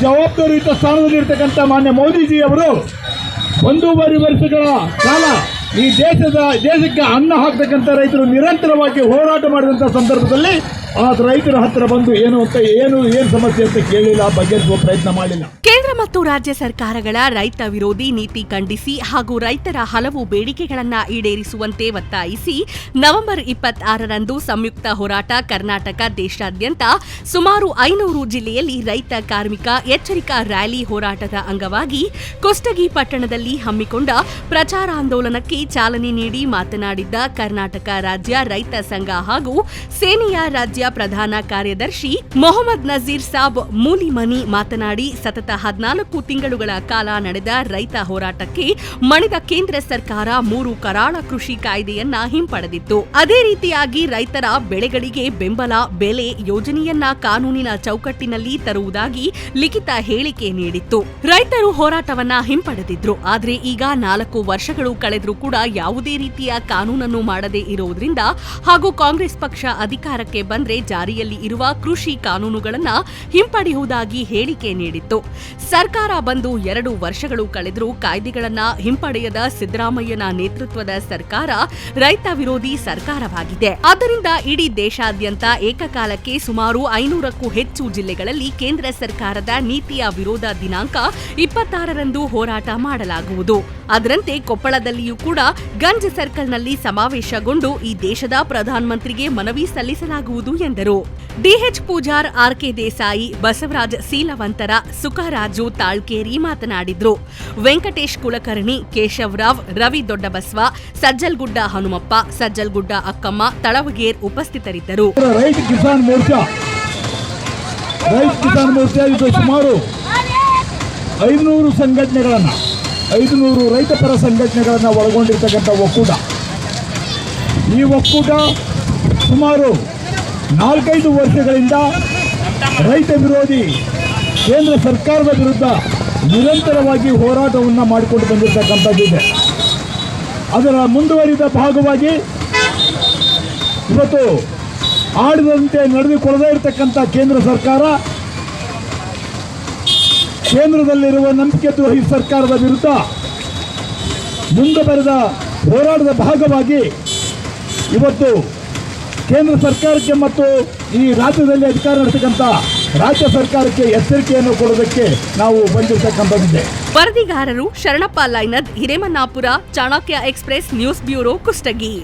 ಜವಾಬ್ದಾರಿಯುತ ಸ್ಥಾನದಲ್ಲಿರ್ತಕ್ಕಂಥ ಮಾನ್ಯ ಮೋದಿಜಿ ಅವರು ಒಂದೂವರೆ ವರ್ಷಗಳ ಕಾಲ ಈ ದೇಶದ ದೇಶಕ್ಕೆ ಅನ್ನ ಹಾಕ್ತಕ್ಕಂಥ ರೈತರು ನಿರಂತರವಾಗಿ ಹೋರಾಟ ಮಾಡಿದಂಥ ಸಂದರ್ಭದಲ್ಲಿ ಆ ರೈತರ ಹತ್ರ ಬಂದು ಏನು ಅಂತ ಏನು ಏನು ಸಮಸ್ಯೆ ಅಂತ ಕೇಳಿಲ್ಲ ಬಗೆಹರಿಸುವ ಪ್ರಯತ್ನ ಮಾಡಿಲ್ಲ. ಕೇಂದ್ರ ಮತ್ತು ರಾಜ್ಯ ಸರ್ಕಾರಗಳ ರೈತ ವಿರೋಧಿ ನೀತಿ ಖಂಡಿಸಿ ಹಾಗೂ ರೈತರ ಹಲವು ಬೇಡಿಕೆಗಳನ್ನ ಈಡೇರಿಸುವಂತೆ ಒತ್ತಾಯಿಸಿ ನವೆಂಬರ್ ಇಪ್ಪತ್ತಾರರಂದು ಸಂಯುಕ್ತ ಹೋರಾಟ ಕರ್ನಾಟಕ ದೇಶಾದ್ಯಂತ ಸುಮಾರು ಐನೂರು ಜಿಲ್ಲೆಯಲ್ಲಿ ರೈತ ಕಾರ್ಮಿಕ ಎಚ್ಚರಿಕಾ ರ್ಯಾಲಿ ಹೋರಾಟದ ಅಂಗವಾಗಿ ಕುಷ್ಟಗಿ ಪಟ್ಟಣದಲ್ಲಿ ಹಮ್ಮಿಕೊಂಡ ಪ್ರಚಾರಾಂದೋಲನಕ್ಕೆ ಚಾಲನೆ ನೀಡಿ ಮಾತನಾಡಿದ್ದ ಕರ್ನಾಟಕ ರಾಜ್ಯ ರೈತ ಸಂಘ ಹಾಗೂ ಸೇನೆಯ ರಾಜ್ಯ ಪ್ರಧಾನ ಕಾರ್ಯದರ್ಶಿ ಮೊಹಮ್ಮದ್ ನಜೀರ್ ಸಾಬ್ ಮೂಲಿಮನಿ ಮಾತನಾಡಿ, ಸತತ ಹದಿನಾಲ್ಕು ತಿಂಗಳುಗಳ ಕಾಲ ನಡೆದ ರೈತ ಹೋರಾಟಕ್ಕೆ ಮಣಿದ ಕೇಂದ್ರ ಸರ್ಕಾರ ಮೂರು ಕರಾಳ ಕೃಷಿ ಕಾಯ್ದೆಯನ್ನ ಹಿಂಪಡೆದಿತ್ತು. ಅದೇ ರೀತಿಯಾಗಿ ರೈತರ ಬೆಳೆಗಳಿಗೆ ಬೆಂಬಲ, ಬೆಲೆ ಯೋಜನೆಯನ್ನ ಕಾನೂನಿನ ಚೌಕಟ್ಟಿನಲ್ಲಿ ತರುವುದಾಗಿ ಲಿಖಿತ ಹೇಳಿಕೆ ನೀಡಿತ್ತು. ರೈತರು ಹೋರಾಟವನ್ನ ಹಿಂಪಡೆದಿದ್ರು. ಆದರೆ ಈಗ ನಾಲ್ಕು ವರ್ಷಗಳು ಕಳೆದರೂ ಕೂಡ ಯಾವುದೇ ರೀತಿಯ ಕಾನೂನನ್ನು ಮಾಡದೇ ಇರುವುದರಿಂದ ಹಾಗೂ ಕಾಂಗ್ರೆಸ್ ಪಕ್ಷ ಅಧಿಕಾರಕ್ಕೆ ಬಂದ್ರೆ ಜಾರಿಯಲ್ಲಿ ಇರುವ ಕೃಷಿ ಕಾನೂನುಗಳನ್ನು ಹಿಂಪಡೆಯುವುದಾಗಿ ಹೇಳಿಕೆ ನೀಡಿತ್ತು. ಸರ್ಕಾರ ಬಂದು ಎರಡು ವರ್ಷಗಳು ಕಳೆದರೂ ಕಾಯ್ದೆಗಳನ್ನು ಹಿಂಪಡೆಯದ ಸಿದ್ದರಾಮಯ್ಯನ ನೇತೃತ್ವದ ಸರ್ಕಾರ ರೈತ ವಿರೋಧಿ ಸರ್ಕಾರವಾಗಿದೆ. ಆದ್ದರಿಂದ ಇಡೀ ದೇಶಾದ್ಯಂತ ಏಕಕಾಲಕ್ಕೆ ಸುಮಾರು ಐನೂರಕ್ಕೂ ಹೆಚ್ಚು ಜಿಲ್ಲೆಗಳಲ್ಲಿ ಕೇಂದ್ರ ಸರ್ಕಾರದ ನೀತಿಯ ವಿರೋಧ ದಿನಾಂಕ ಇಪ್ಪತ್ತಾರರಂದು ಹೋರಾಟ ಮಾಡಲಾಗುವುದು. ಅದರಂತೆ ಕೊಪ್ಪಳದಲ್ಲಿಯೂ ಕೂಡ ಗಂಜ್ ಸರ್ಕಲ್ನಲ್ಲಿ ಸಮಾವೇಶಗೊಂಡು ಈ ದೇಶದ ಪ್ರಧಾನಮಂತ್ರಿಗೆ ಮನವಿ ಸಲ್ಲಿಸಲಾಗುವುದು ಎಂದರು. ಡಿಎಚ್ ಪೂಜಾರ್ ಆರ್ಕೆ ದೇಸಾಯಿ, ಬಸವರಾಜ್ ಸೀಲವಂತರ, ಸುಖರಾಜು ತಾಳ್ಕೇರಿ ಮಾತನಾಡಿದ್ರು. ವೆಂಕಟೇಶ್ ಕುಲಕರ್ಣಿ, ಕೇಶವರಾವ್, ರವಿ ದೊಡ್ಡಬಸವ, ಸಜ್ಜಲ್ಗುಡ್ಡ ಹನುಮಪ್ಪ, ಸಜ್ಜಲ್ಗುಡ್ಡ ಅಕ್ಕಮ್ಮ, ತಳವಗೇರ್ ಉಪಸ್ಥಿತರಿದ್ದರು. ಐದುನೂರು ಸಂಘಟನೆಗಳನ್ನು, ಐದುನೂರು ರೈತಪರ ಸಂಘಟನೆಗಳನ್ನು ಒಳಗೊಂಡಿರ್ತಕ್ಕಂಥ ಒಕ್ಕೂಟ. ಈ ಒಕ್ಕೂಟ ಸುಮಾರು ನಾಲ್ಕೈದು ವರ್ಷಗಳಿಂದ ರೈತ ವಿರೋಧಿ ಕೇಂದ್ರ ಸರ್ಕಾರದ ವಿರುದ್ಧ ನಿರಂತರವಾಗಿ ಹೋರಾಟವನ್ನು ಮಾಡಿಕೊಂಡು ಬಂದಿರತಕ್ಕಂಥದ್ದಿದೆ ಅದರ ಮುಂದುವರಿದ ಭಾಗವಾಗಿ ಇವತ್ತು ಆಡದಂತೆ ನಡೆದುಕೊಳ್ಳದೇ ಇರತಕ್ಕಂಥ ಕೇಂದ್ರ ಸರ್ಕಾರ ಕೇಂದ್ರದಲ್ಲಿರುವ ನಂಬಿಕೆ ದ್ರೋಹಿ ಸರ್ಕಾರದ ವಿರುದ್ಧ ಮುಂದೆ ಹೋರಾಟದ ಭಾಗವಾಗಿ ಇವತ್ತು ಕೇಂದ್ರ ಸರ್ಕಾರಕ್ಕೆ ಮತ್ತು ಈ ರಾಜ್ಯದಲ್ಲಿ ಅಧಿಕಾರ ನಡೆಸತಕ್ಕಂಥ ರಾಜ್ಯ ಸರ್ಕಾರಕ್ಕೆ ಎಚ್ಚರಿಕೆಯನ್ನು ಕೊಡೋದಕ್ಕೆ ನಾವು ಬಂದಿರತಕ್ಕಂಥದ್ದಿದೆ. ವರದಿಗಾರರು Sharanappa Lainad Hiremannapura Chanakya express news bureau Kushtagi.